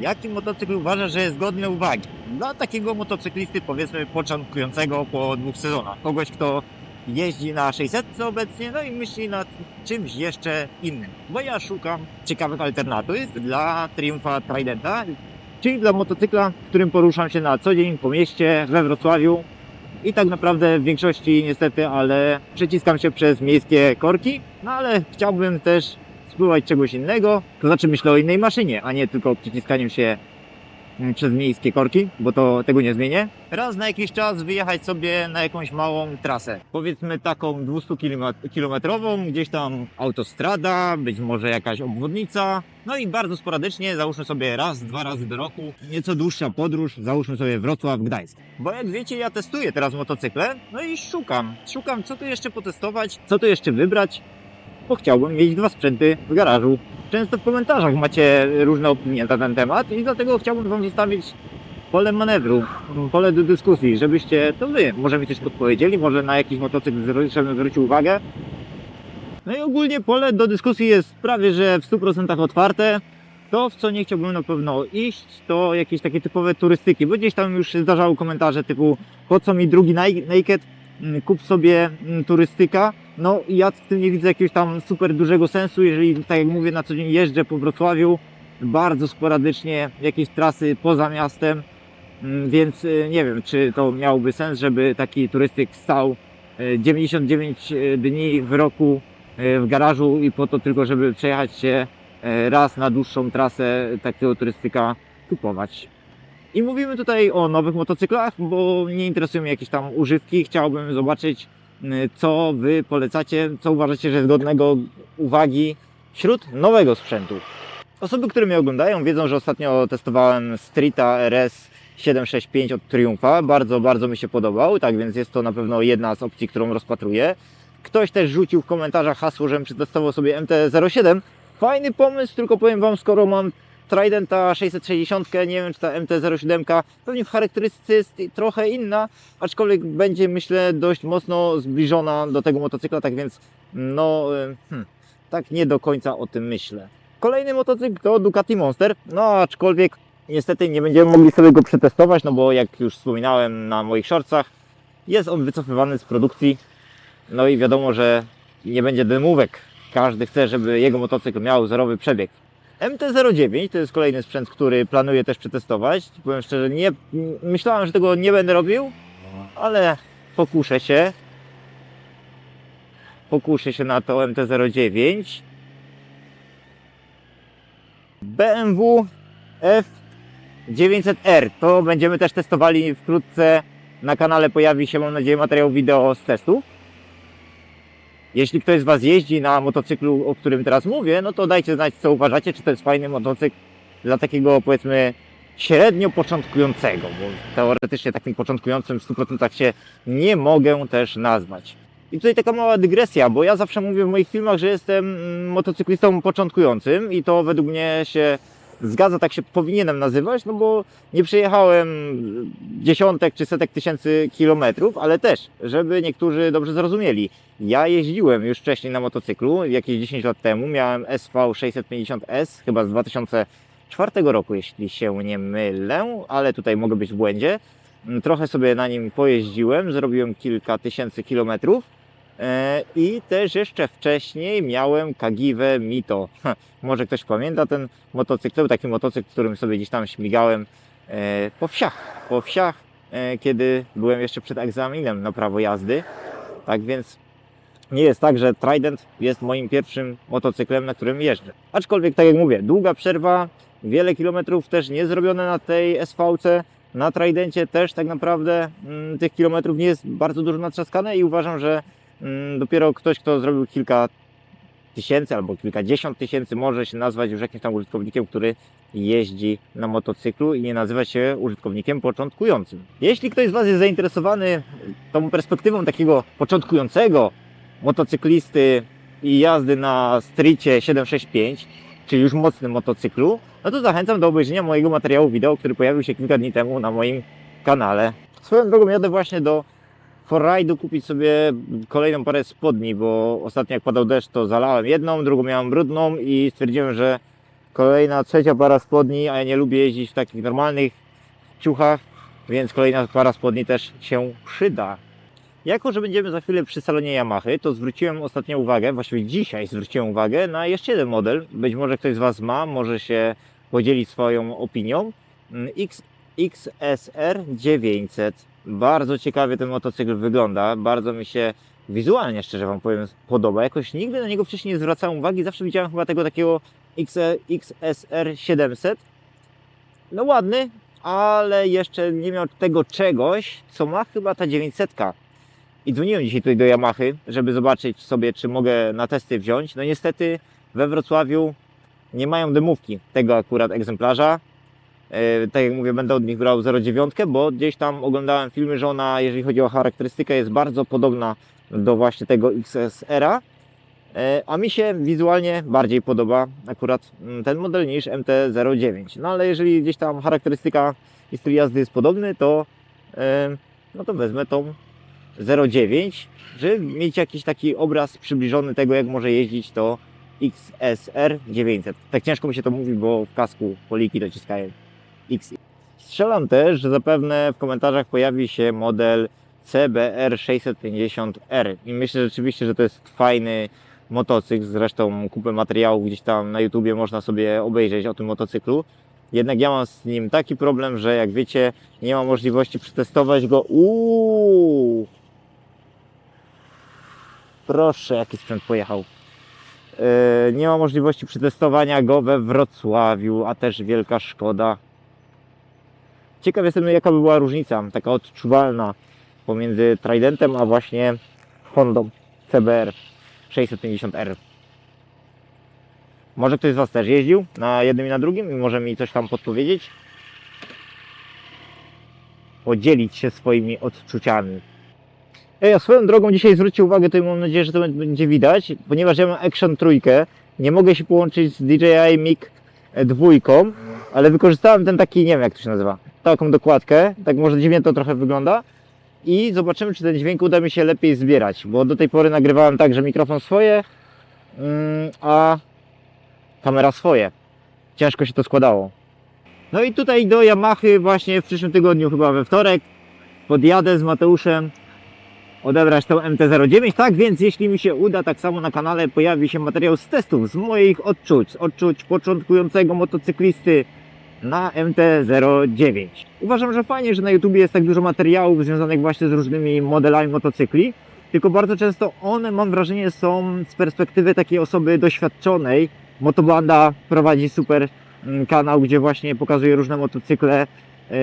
Jaki motocykl uważasz, że jest godny uwagi? Dla takiego motocyklisty, powiedzmy, początkującego po dwóch sezonach. Kogoś, kto jeździ na 600 obecnie, no i myśli nad czymś jeszcze innym. Bo ja szukam ciekawych alternatyw dla Triumfa Tridenta, czyli dla motocykla, którym poruszam się na co dzień po mieście, we Wrocławiu. I tak naprawdę w większości niestety, ale przeciskam się przez miejskie korki, no ale chciałbym też spływać czegoś innego, to znaczy myślę o innej maszynie, a nie tylko przyciskaniem się mm, przez miejskie korki, bo to tego nie zmienię. Raz na jakiś czas wyjechać sobie na jakąś małą trasę. Powiedzmy taką 200 kilometrową, gdzieś tam autostrada, być może jakaś obwodnica. No i bardzo sporadycznie, załóżmy sobie raz, dwa razy do roku, nieco dłuższa podróż, załóżmy sobie Wrocław, Gdańsk. Bo jak wiecie, ja testuję teraz motocykle, no i szukam, szukam co tu jeszcze potestować, co tu jeszcze wybrać, bo chciałbym mieć dwa sprzęty w garażu. Często w komentarzach macie różne opinie na ten temat i dlatego chciałbym Wam zostawić pole manewru, pole do dyskusji, żebyście to Wy może mi coś podpowiedzieli, może na jakiś motocykl zwrócił uwagę. No i ogólnie pole do dyskusji jest prawie że w 100% otwarte. To, w co nie chciałbym na pewno iść, to jakieś takie typowe turystyki, bo gdzieś tam już zdarzały komentarze typu po co mi drugi Naked, Mm, kup sobie mm, turystyka. No i ja w tym nie widzę jakiegoś tam super dużego sensu, jeżeli tak jak mówię na co dzień jeżdżę po Wrocławiu, bardzo sporadycznie jakieś trasy poza miastem, Mm, więc y, nie wiem, czy to miałoby sens, żeby taki turystyk stał y, 99 dni w roku y, w garażu i po to tylko, żeby przejechać się y, raz na dłuższą trasę takiego turystyka kupować. I mówimy tutaj o nowych motocyklach, bo nie interesują mnie jakieś tam używki. Chciałbym zobaczyć, y, co Wy polecacie, co uważacie, że jest godnego uwagi wśród nowego sprzętu. Osoby, które mnie oglądają, wiedzą, że ostatnio testowałem Streeta RS 765 od Triumfa. Bardzo, bardzo mi się podobał, tak więc jest to na pewno jedna z opcji, którą rozpatruję. Ktoś też rzucił w komentarzach hasło, żebym przetestował sobie MT-07. Fajny pomysł, tylko powiem Wam, skoro mam Tridenta 660, nie wiem czy ta MT-07 pewnie w charakterystyce jest trochę inna, aczkolwiek będzie myślę dość mocno zbliżona do tego motocykla, tak więc no y, hmm, tak nie do końca o tym myślę. Kolejny motocykl to Ducati Monster, no aczkolwiek niestety nie będziemy mogli sobie go przetestować, no bo jak już wspominałem na moich shortsach, jest on wycofywany z produkcji, no i wiadomo, że nie będzie dymówek. Każdy chce, żeby jego motocykl miał zerowy przebieg. MT-09 to jest kolejny sprzęt, który planuję też przetestować. Powiem szczerze, nie, myślałem, że tego nie będę robił, ale pokuszę się. Pokuszę się na to MT-09. BMW F900R. To będziemy też testowali wkrótce. Na kanale pojawi się, mam nadzieję, materiał wideo z testu. Jeśli ktoś z Was jeździ na motocyklu, o którym teraz mówię, no to dajcie znać, co uważacie, czy to jest fajny motocykl dla takiego, powiedzmy, średnio początkującego, bo teoretycznie takim początkującym w 100% się nie mogę też nazwać. I tutaj taka mała dygresja, bo ja zawsze mówię w moich filmach, że jestem mm, motocyklistą początkującym i to według mnie się zgadza, tak się powinienem nazywać, no bo nie przejechałem dziesiątek czy setek tysięcy kilometrów, ale też, żeby niektórzy dobrze zrozumieli, ja jeździłem już wcześniej na motocyklu, jakieś 10 lat temu, miałem SV 650S, chyba z 2004 roku, jeśli się nie mylę, ale tutaj mogę być w błędzie. Trochę sobie na nim pojeździłem, zrobiłem kilka tysięcy kilometrów i też jeszcze wcześniej miałem Kagiwę Mito. Może ktoś pamięta ten motocykl, to był taki motocykl, którym sobie gdzieś tam śmigałem e, po wsiach, po wsiach, e, kiedy byłem jeszcze przed egzaminem na prawo jazdy. Tak więc nie jest tak, że Trident jest moim pierwszym motocyklem, na którym jeżdżę. Aczkolwiek, tak jak mówię, długa przerwa, wiele kilometrów też nie zrobione na tej SVC. Na Tridencie też tak naprawdę mm, tych kilometrów nie jest bardzo dużo natrzaskane i uważam, że dopiero ktoś, kto zrobił kilka tysięcy albo kilkadziesiąt tysięcy może się nazwać już jakimś tam użytkownikiem, który jeździ na motocyklu i nie nazywa się użytkownikiem początkującym. Jeśli ktoś z Was jest zainteresowany tą perspektywą takiego początkującego motocyklisty i jazdy na Streetie 765, czyli już mocnym motocyklu, no to zachęcam do obejrzenia mojego materiału wideo, który pojawił się kilka dni temu na moim kanale. Swoją drogą jadę właśnie do Forride'u kupić sobie kolejną parę spodni, bo ostatnio jak padał deszcz, to zalałem jedną, drugą miałem brudną i stwierdziłem, że Kolejna trzecia para spodni, a ja nie lubię jeździć w takich normalnych ciuchach, więc kolejna para spodni też się przyda. Jako, że będziemy za chwilę przy salonie Yamahy, to zwróciłem ostatnio uwagę, właściwie dzisiaj zwróciłem uwagę na jeszcze jeden model. Być może ktoś z Was ma, może się podzielić swoją opinią. Mm, X, XSR 900. Bardzo ciekawie ten motocykl wygląda. Bardzo mi się wizualnie, szczerze Wam powiem, podoba. Jakoś nigdy na niego wcześniej nie zwracałem uwagi. Zawsze widziałem chyba tego takiego XSR 700. No ładny, ale jeszcze nie miał tego czegoś, co ma chyba ta 900. I dzwoniłem dzisiaj tutaj do Yamahy, żeby zobaczyć sobie, czy mogę na testy wziąć. No niestety we Wrocławiu nie mają demówki tego akurat egzemplarza. E, tak jak mówię, będę od nich brał 0,9, bo gdzieś tam oglądałem filmy, że ona, jeżeli chodzi o charakterystykę, jest bardzo podobna do właśnie tego XSR-a. E, A mi się wizualnie bardziej podoba akurat mm, ten model niż MT-09. No ale jeżeli gdzieś tam charakterystyka i styl jazdy jest podobny, to, e, no to wezmę tą 0,9, żeby mieć jakiś taki obraz przybliżony tego, jak może jeździć to XSR 900. Tak ciężko mi się to mówi, bo w kasku poliki dociskają Strzelam też, że zapewne w komentarzach pojawi się model CBR 650R i myślę rzeczywiście, że to jest fajny motocykl, zresztą kupę materiałów gdzieś tam na YouTubie można sobie obejrzeć o tym motocyklu. Jednak ja mam z nim taki problem, że jak wiecie, nie mam możliwości przetestować go. Uuu! Proszę, jaki sprzęt pojechał. Yy, nie ma możliwości przetestowania go we Wrocławiu, a też wielka szkoda. Ciekaw jestem, jaka by była różnica, taka odczuwalna pomiędzy Tridentem a właśnie Hondą CBR 650R. Może ktoś z Was też jeździł na jednym i na drugim i może mi coś tam podpowiedzieć? Podzielić się swoimi odczuciami. Ej, a swoją drogą dzisiaj zwróćcie uwagę, to mam nadzieję, że to będzie widać, ponieważ ja mam Action trójkę, nie mogę się połączyć z DJI MiG dwójką, ale wykorzystałem ten taki, nie wiem jak to się nazywa, taką dokładkę, tak może dziwnie to trochę wygląda i zobaczymy, czy ten dźwięk uda mi się lepiej zbierać, bo do tej pory nagrywałem tak, że mikrofon swoje, mm, a kamera swoje. Ciężko się to składało. No i tutaj do Yamahy właśnie w przyszłym tygodniu, chyba we wtorek, podjadę z Mateuszem odebrać tą MT-09. Tak więc jeśli mi się uda, tak samo na kanale pojawi się materiał z testów, z moich odczuć, z odczuć początkującego motocyklisty na MT-09. Uważam, że fajnie, że na YouTube jest tak dużo materiałów związanych właśnie z różnymi modelami motocykli, tylko bardzo często one, mam wrażenie, są z perspektywy takiej osoby doświadczonej. Motobanda prowadzi super mm, kanał, gdzie właśnie pokazuje różne motocykle. Yy,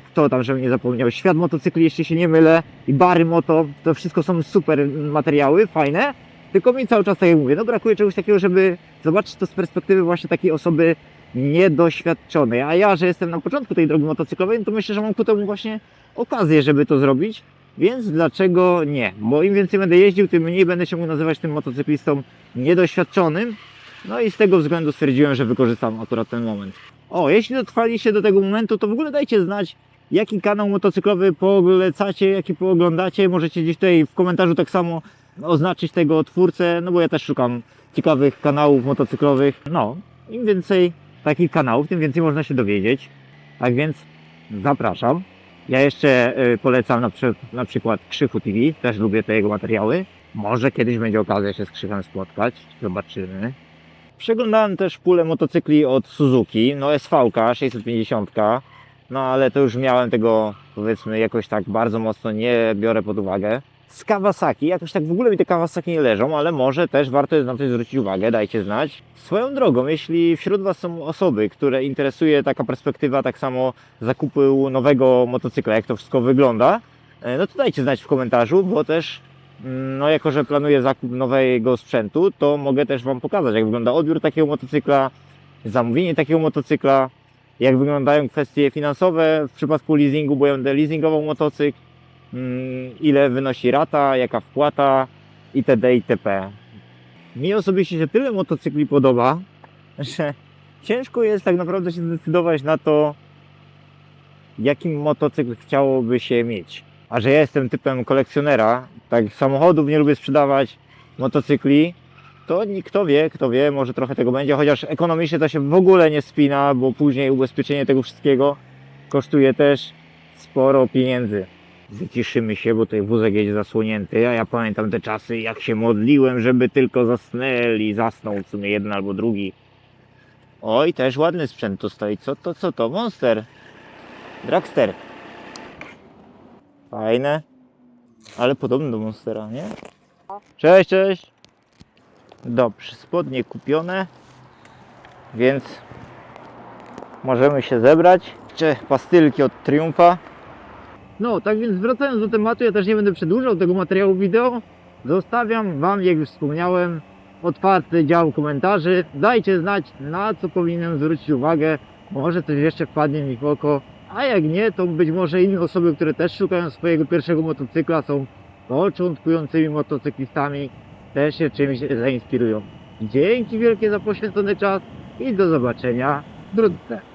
Kto tam, żebym nie zapomniał, Świat Motocykli, jeśli się nie mylę, i Bary Moto, to wszystko są super materiały, fajne, tylko mi cały czas, tak jak mówię, no brakuje czegoś takiego, żeby zobaczyć to z perspektywy właśnie takiej osoby niedoświadczonej. A ja, że jestem na początku tej drogi motocyklowej, to myślę, że mam ku temu właśnie okazję, żeby to zrobić. Więc dlaczego nie? Bo im więcej będę jeździł, tym mniej będę się mógł nazywać tym motocyklistą niedoświadczonym. No i z tego względu stwierdziłem, że wykorzystam akurat ten moment. O, jeśli dotrwaliście do tego momentu, to w ogóle dajcie znać, jaki kanał motocyklowy polecacie, jaki pooglądacie. Możecie gdzieś tutaj w komentarzu tak samo oznaczyć tego twórcę, no bo ja też szukam ciekawych kanałów motocyklowych. No, im więcej takich kanałów, tym więcej można się dowiedzieć. Tak więc zapraszam. Ja jeszcze y, polecam na, na przykład Krzychu TV, też lubię te jego materiały. Może kiedyś będzie okazja się z Krzychem spotkać, zobaczymy. Przeglądałem też pulę motocykli od Suzuki, no SV 650, no ale to już miałem tego powiedzmy jakoś tak bardzo mocno nie biorę pod uwagę. Z Kawasaki, jakoś tak w ogóle mi te Kawasaki nie leżą, ale może też warto jest na coś zwrócić uwagę, dajcie znać. Swoją drogą, jeśli wśród Was są osoby, które interesuje taka perspektywa tak samo zakupu nowego motocykla, jak to wszystko wygląda, e, no to dajcie znać w komentarzu, bo też mm, no jako, że planuję zakup nowego sprzętu, to mogę też Wam pokazać, jak wygląda odbiór takiego motocykla, zamówienie takiego motocykla, jak wyglądają kwestie finansowe w przypadku leasingu, bo ja będę leasingował motocykl, ile wynosi rata, jaka wpłata itd. itp. Mi osobiście się tyle motocykli podoba, że ciężko jest tak naprawdę się zdecydować na to, jakim motocykl chciałoby się mieć. A że ja jestem typem kolekcjonera, tak samochodów nie lubię sprzedawać, motocykli, to ni- kto wie, kto wie, może trochę tego będzie, chociaż ekonomicznie to się w ogóle nie spina, bo później ubezpieczenie tego wszystkiego kosztuje też sporo pieniędzy. Wyciszymy się, bo tutaj wózek jedzie zasłonięty, a ja pamiętam te czasy, jak się modliłem, żeby tylko zasnęli, zasnął w sumie jeden albo drugi. Oj, też ładny sprzęt tu stoi. Co to, co to? Monster. Dragster. Fajne. Ale podobne do Monstera, nie? Cześć, cześć. Dobrze, spodnie kupione. Więc możemy się zebrać. Jeszcze pastylki od Triumfa. No, tak więc wracając do tematu, ja też nie będę przedłużał tego materiału wideo. Zostawiam Wam, jak już wspomniałem, otwarty dział komentarzy. Dajcie znać, na co powinienem zwrócić uwagę. Może coś jeszcze wpadnie mi w oko. A jak nie, to być może inne osoby, które też szukają swojego pierwszego motocykla, są początkującymi motocyklistami, też się czymś zainspirują. Dzięki wielkie za poświęcony czas i do zobaczenia wkrótce.